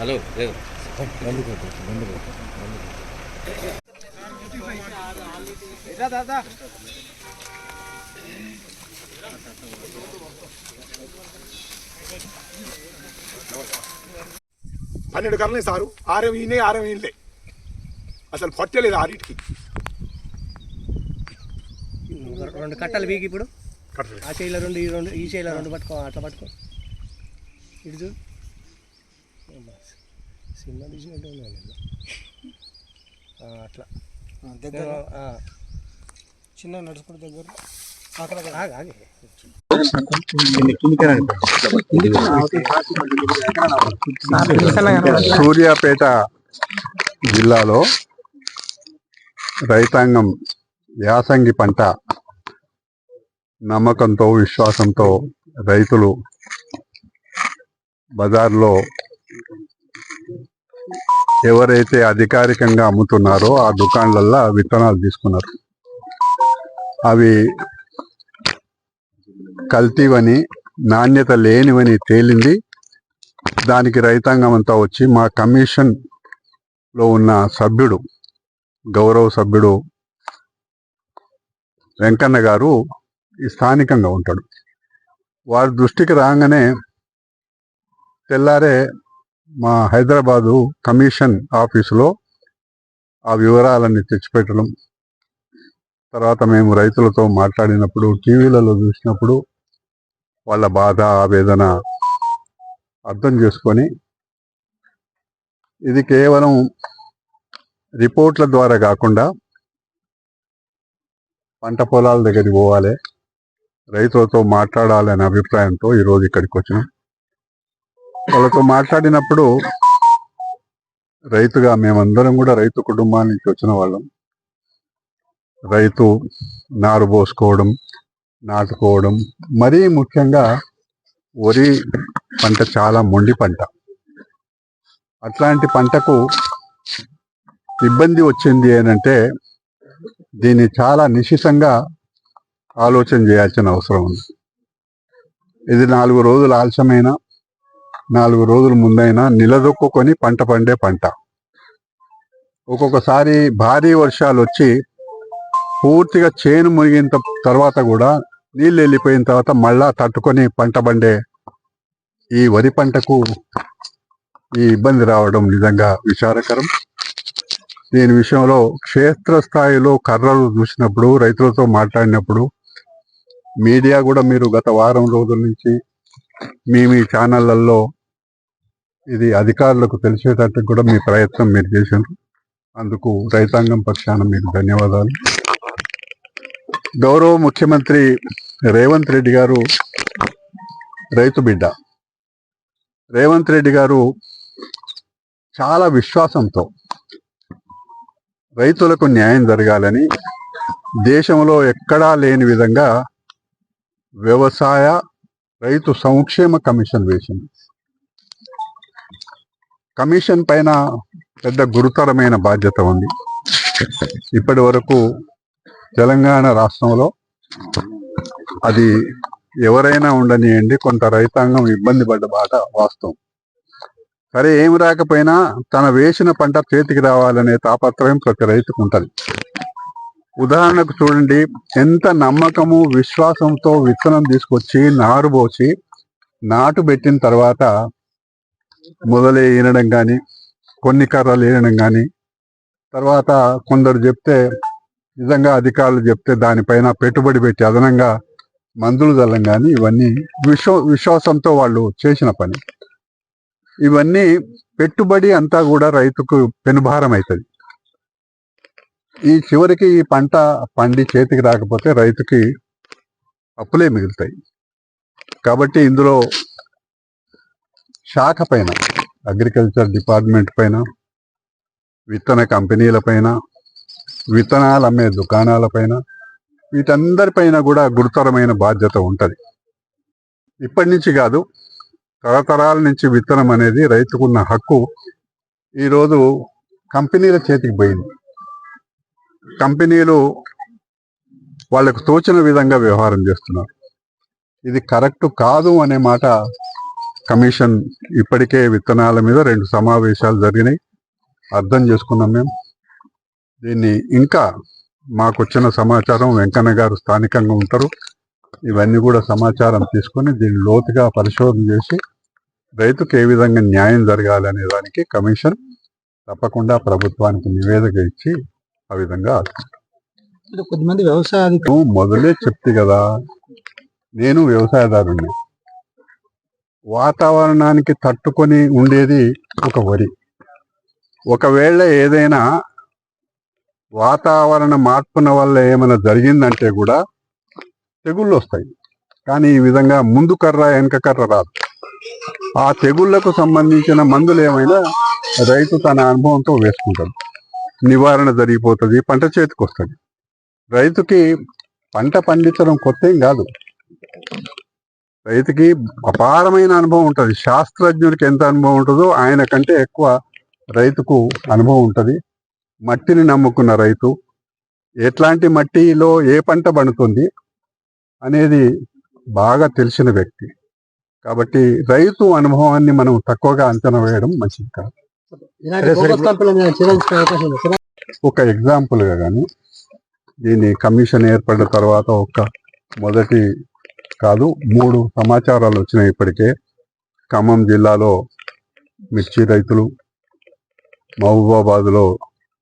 Hello లేదు పన్నెండు కర్రలే sir. ఆరం ఈయనే ఆరం ఈయనలే. అసలు పట్టలేదు ఆరింటికి రెండు కట్టలు వీకి ఇప్పుడు. ఆ చేయిలో రెండు ఈ రెండు ఈ చేయిలో రెండు పట్టుకో అట్లా పట్టుకో. ఇటు సినిమా తీసినట్టు అట్లా. దగ్గర? ఆ, చిన్న నడుచుకుంటే దగ్గర. ఆగు, ఆగు. సూర్యాపేట జిల్లాలో రైతాంగం యాసంగి పంట నమ్మకంతో విశ్వాసంతో రైతులు బజార్లో ఎవరైతే అధికారికంగా అమ్ముతున్నారో ఆ దుకాణాలల్లో విత్తనాలు తీసుకున్నారు. అవి కల్తీవని నాణ్యత లేనివని తేలింది. దానికి రైతాంగం అంతా వచ్చి మా కమిషన్లో ఉన్న సభ్యుడు గౌరవ సభ్యుడు వెంకన్న గారు ఈ స్థానికంగా ఉంటాడు. వారి దృష్టికి రాగానే తెల్లారే మా హైదరాబాదు కమిషన్ ఆఫీసులో ఆ వివరాలన్నీ తెచ్చిపెట్టడం తర్వాత మేము రైతులతో మాట్లాడినప్పుడు టీవీలలో చూసినప్పుడు వాళ్ళ బాధ ఆవేదన అర్థం చేసుకొని ఇది కేవలం రిపోర్ట్ల ద్వారా కాకుండా పంట పొలాల దగ్గరికి పోవాలి. రైతులతో మాట్లాడాలనే అభిప్రాయంతో ఈరోజు ఇక్కడికి వచ్చినాం. వాళ్ళతో మాట్లాడినప్పుడు రైతుగా మేమందరం కూడా రైతు కుటుంబాల నుంచి వచ్చిన వాళ్ళం. రైతు నారు పోసుకోవడం నాటుకోవడం మరీ ముఖ్యంగా వరి పంట చాలా మొండి పంట. అట్లాంటి పంటకు ఇబ్బంది వచ్చింది అంటే దీన్ని చాలా నిశితంగా ఆలోచన చేయాల్సిన అవసరం ఉంది. ఇది నాలుగు రోజులు ఆలస్యమైన నాలుగు రోజుల ముందైనా నిలదొక్కుని పంట పండే పంట. ఒక్కొక్కసారి భారీ వర్షాలు వచ్చి పూర్తిగా చేను మునిగిన తర్వాత కూడా నీళ్ళు వెళ్ళిపోయిన తర్వాత మళ్ళా తట్టుకొని పంట పండే ఈ వరి పంటకు ఈ ఇబ్బంది రావడం నిజంగా విచారకరం. దీని విషయంలో క్షేత్రస్థాయిలో కర్రలు చూసినప్పుడు రైతులతో మాట్లాడినప్పుడు మీడియా కూడా మీరు గత వారం రోజుల నుంచి మీ మీ ఛానళ్ళలో ఇది అధికారులకు తెలిసేటట్టు కూడా మీ ప్రయత్నం మీరు చేశారు. అందుకు రైతాంగం పక్షాన మీకు ధన్యవాదాలు. గౌరవ ముఖ్యమంత్రి రేవంత్ రెడ్డి గారు రైతు బిడ్డ. రేవంత్ రెడ్డి గారు చాలా విశ్వాసంతో రైతులకు న్యాయం జరగాలని దేశంలో ఎక్కడా లేని విధంగా వ్యవసాయ రైతు సంక్షేమ కమిషన్ వేసింది. కమిషన్ పైన పెద్ద గురుతరమైన బాధ్యత ఉంది. ఇప్పటి వరకు తెలంగాణ రాష్ట్రంలో అది ఎవరైనా ఉండనియండి కొంత రైతాంగం ఇబ్బంది పడ్డ బాట వాస్తవం. సరే ఏమి రాకపోయినా తన వేసిన పంట చేతికి రావాలనే తాపత్రయం ప్రతి రైతుకు ఉంటుంది. ఉదాహరణకు చూడండి ఎంత నమ్మకము విశ్వాసంతో విత్తనం తీసుకొచ్చి నారు పోసి నాటు పెట్టిన తర్వాత మొదలే ఈనడం కానీ కొన్ని కర్రలు ఈనడం కానీ తర్వాత కొందరు చెప్తే నిజంగా అధికారులు చెప్తే దానిపైన పెట్టుబడి పెట్టి అదనంగా మందులు చల్లం కానీ ఇవన్నీ విశ్వ విశ్వాసంతో వాళ్ళు చేసిన పని. ఇవన్నీ పెట్టుబడి అంతా కూడా రైతుకు పెనుభారం అవుతుంది ఈ చివరికి ఈ పంట పండి చేతికి రాకపోతే రైతుకి అప్పులే మిగులుతాయి. కాబట్టి ఇందులో శాఖ పైన అగ్రికల్చర్ డిపార్ట్మెంట్ పైన విత్తన కంపెనీల పైన విత్తనాలు అమ్మే దుకాణాల పైన వీటందరిపైన కూడా గురుతరమైన బాధ్యత ఉంటుంది. ఇప్పటి నుంచి కాదు తరతరాల నుంచి విత్తనం అనేది రైతుకున్న హక్కు ఈరోజు కంపెనీల చేతికి పోయింది. కంపెనీలు వాళ్ళకు తోచిన విధంగా వ్యవహారం చేస్తున్నారు. ఇది కరెక్ట్ కాదు అనే మాట కమిషన్ ఇప్పటికే విత్తనాల మీద రెండు సమావేశాలు జరిగినాయి. అర్థం చేసుకున్నాం మేము. దీన్ని ఇంకా మాకు వచ్చిన సమాచారం వెంకన్న గారు స్థానికంగా ఉంటారు. ఇవన్నీ కూడా సమాచారం తీసుకొని దీన్ని లోతుగా పరిశోధన చేసి రైతుకు ఏ విధంగా న్యాయం జరగాలి అనే దానికి కమిషన్ తప్పకుండా ప్రభుత్వానికి నివేదిక ఇచ్చి ఆ విధంగా కొద్దిమంది వ్యవసాయ మొదలే చెప్తే కదా. నేను వ్యవసాయదారుణ్ణి. వాతావరణానికి తట్టుకొని ఉండేది ఒక వరి. ఒకవేళ ఏదైనా వాతావరణ మార్పున వల్ల ఏమైనా జరిగిందంటే కూడా తెగుళ్ళు వస్తాయి. కానీ ఈ విధంగా ముందు కర్ర వెనక కర్ర రాదు. ఆ తెగుళ్ళకు సంబంధించిన మందులు ఏమైనా రైతు తన అనుభవంతో వేసుకుంటాడు. నివారణ జరిగిపోతుంది పంట చేతికి వస్తుంది. రైతుకి పంట పండించడం కొత్త ఏం కాదు. రైతుకి అపారమైన అనుభవం ఉంటుంది. శాస్త్రజ్ఞుడికి ఎంత అనుభవం ఉంటుందో ఆయన కంటే ఎక్కువ రైతుకు అనుభవం ఉంటుంది. మట్టిని నమ్ముకున్న రైతు ఎట్లాంటి మట్టిలో ఏ పంట పండుతుంది అనేది బాగా తెలిసిన వ్యక్తి. కాబట్టి రైతు అనుభవాన్ని మనం తక్కువగా అంచనా వేయడం మంచిది కాదు. ఒక ఎగ్జాంపుల్గా కానీ దీని కమిషన్ ఏర్పడిన తర్వాత ఒక మొదటి కాదు మూడు సమాచారాలు వచ్చినాయి ఇప్పటికే. ఖమ్మం జిల్లాలో మిర్చి రైతులు మహబూబాబాద్లో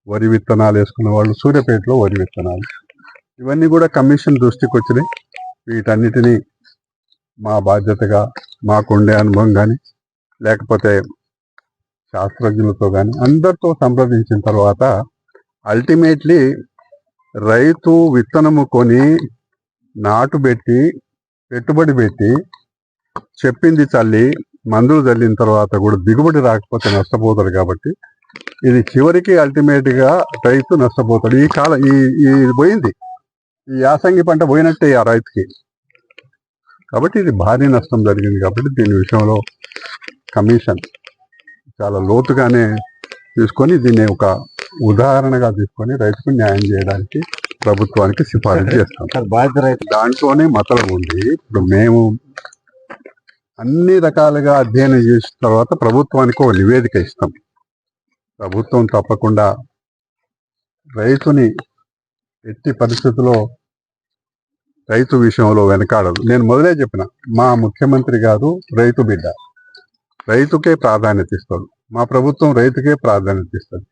వరి విత్తనాలు వేసుకున్న వాళ్ళు సూర్యాపేటలో వరి విత్తనాలు. ఇవన్నీ కూడా కమిషన్ దృష్టికి వచ్చినాయి వీటన్నిటినీ మా బాధ్యతగా మాకుండే అనుభవం కానీ లేకపోతే శాస్త్రజ్ఞులతో కానీ అందరితో సంప్రదించిన తర్వాత అల్టిమేట్లీ రైతు విత్తనము కొని నాటు పెట్టి పెట్టుబడి పెట్టి చెప్పింది చల్లి మందులు చల్లిన తర్వాత కూడా దిగుబడి రాకపోతే నష్టపోతాడు కాబట్టి ఇది చివరికి అల్టిమేట్గా రైతు నష్టపోతాడు. ఈ కాలం ఈ ఈ ఇది పోయింది. ఈ యాసంగి పంట పోయినట్టే ఆ రైతుకి. కాబట్టి ఇది భారీ నష్టం జరిగింది కాబట్టి దీని విషయంలో కమిషన్ చాలా లోతుగానే తీసుకొని దీన్ని ఒక ఉదాహరణగా తీసుకొని రైతుకు న్యాయం చేయడానికి ప్రభుత్వానికి సిఫారసు చేస్తాం. బాధ్యత రైతు దాంట్లోనే మతలం ఉంది. ఇప్పుడు మేము అన్ని రకాలుగా అధ్యయనం చేసిన తర్వాత ప్రభుత్వానికి ఒక నివేదిక ఇస్తాం. ప్రభుత్వం తప్పకుండా రైతుని ఎట్టి పరిస్థితుల్లో రైతు విషయంలో వెనకాడదు నేను మొదలే చెప్పిన మా ముఖ్యమంత్రి గారు రైతు బిడ్డ. రైతుకే ప్రాధాన్యత ఇస్తాడు మా ప్రభుత్వం రైతుకే ప్రాధాన్యత ఇస్తుంది.